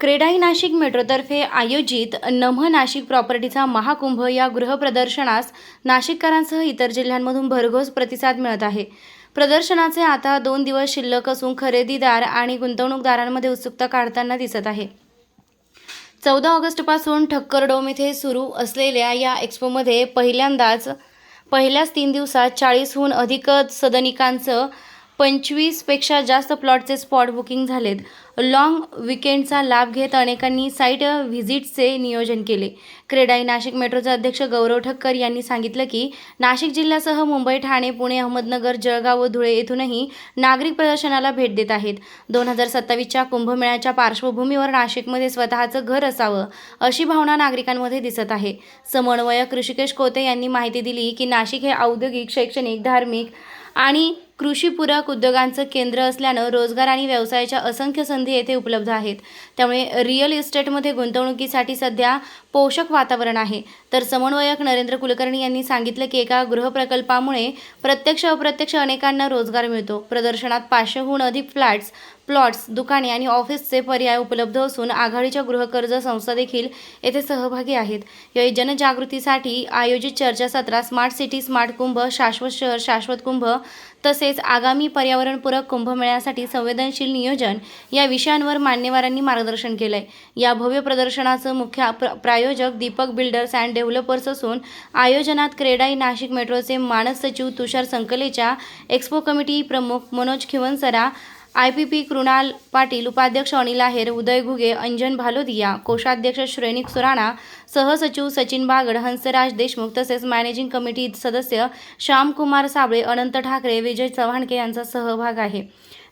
क्रेडाई नाशिक मेट्रोतर्फे आयोजित नम नाशिक प्रॉपर्टीचा महाकुंभ या गृहप्रदर्शनास नाशिककरांसह इतर जिल्ह्यांमधून भरघोस प्रतिसाद मिळत आहे. प्रदर्शनाचे आता दोन दिवस शिल्लक असून खरेदीदार आणि गुंतवणूकदारांमध्ये उत्सुकता काढताना दिसत आहे. चौदा ऑगस्टपासून ठक्करडोम इथे सुरू असलेल्या या एक्स्पोमध्ये पहिल्यांदाच पहिल्याच तीन दिवसात चाळीसहून अधिक सदनिकांचं पंचवीसपेक्षा जास्त प्लॉटचे स्पॉट बुकिंग झालेत. लाँग विकेंडचा लाभ घेत अनेकांनी साईट व्हिजिटचे नियोजन केले. क्रेडाई नाशिक मेट्रोचे अध्यक्ष गौरव ठक्कर यांनी सांगितलं की नाशिक जिल्ह्यासह मुंबई ठाणे पुणे अहमदनगर जळगाव व धुळे येथूनही नागरिक प्रदर्शनाला भेट देत आहेत. दोन हजार सत्तावीसच्या कुंभमेळ्याच्या पार्श्वभूमीवर नाशिकमध्ये स्वतःचं घर असावं अशी भावना नागरिकांमध्ये दिसत आहे. समन्वयक ऋषिकेश कोते यांनी माहिती दिली की नाशिक हे औद्योगिक शैक्षणिक धार्मिक आणि कृषीपूरक उद्योगांचं केंद्र असल्यानं रोजगार आणि व्यवसायाच्या असंख्य संधी येथे उपलब्ध आहेत. त्यामुळे रिअल इस्टेटमध्ये गुंतवणुकीसाठी सध्या पोषक वातावरण आहे. तर समन्वयक नरेंद्र कुलकर्णी यांनी सांगितलं की एका गृहप्रकल्पामुळे प्रत्यक्ष अप्रत्यक्ष अनेकांना रोजगार मिळतो. प्रदर्शनात पाचशेहून अधिक फ्लॅट्स प्लॉट्स दुकाने आणि ऑफिसचे पर्याय उपलब्ध असून आघाडीच्या गृहकर्ज संस्था देखील येथे सहभागी आहेत. या जनजागृतीसाठी आयोजित चर्चासत्रात स्मार्ट सिटी स्मार्ट कुंभ शाश्वत शहर शाश्वत कुंभ तसेच आगामी पर्यावरणपूरक कुंभमेळ्यासाठी संवेदनशील नियोजन या विषयांवर मान्यवरांनी मार्गदर्शन केलंय. या भव्य प्रदर्शनाचं मुख्य प्र प्रायोजक दीपक बिल्डर्स अँड डेव्हलपर्स असून आयोजनात क्रेडाई नाशिक मेट्रोचे मानस सचिव तुषार संकलेच्या एक्स्पो कमिटी प्रमुख Manoj Khivansara I P P Krunal Patil उपाध्यक्ष अनिल आहेर उदय घुगे अंजन भालोदिया कोषाध्यक्ष श्रेणिक सुराणा सहसचिव सचिन बागड हंसराज देशमुख तसेच मॅनेजिंग कमिटी सदस्य श्यामकुमार साबळे अनंत ठाकरे विजय चव्हाणके यांचा सहभाग आहे.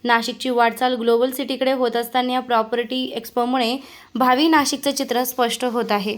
नाशिकची वाटचाल ग्लोबल सिटीकडे होत असताना या प्रॉपर्टी एक्सपोमुळे भावी नाशिकचं चित्र स्पष्ट होत आहे.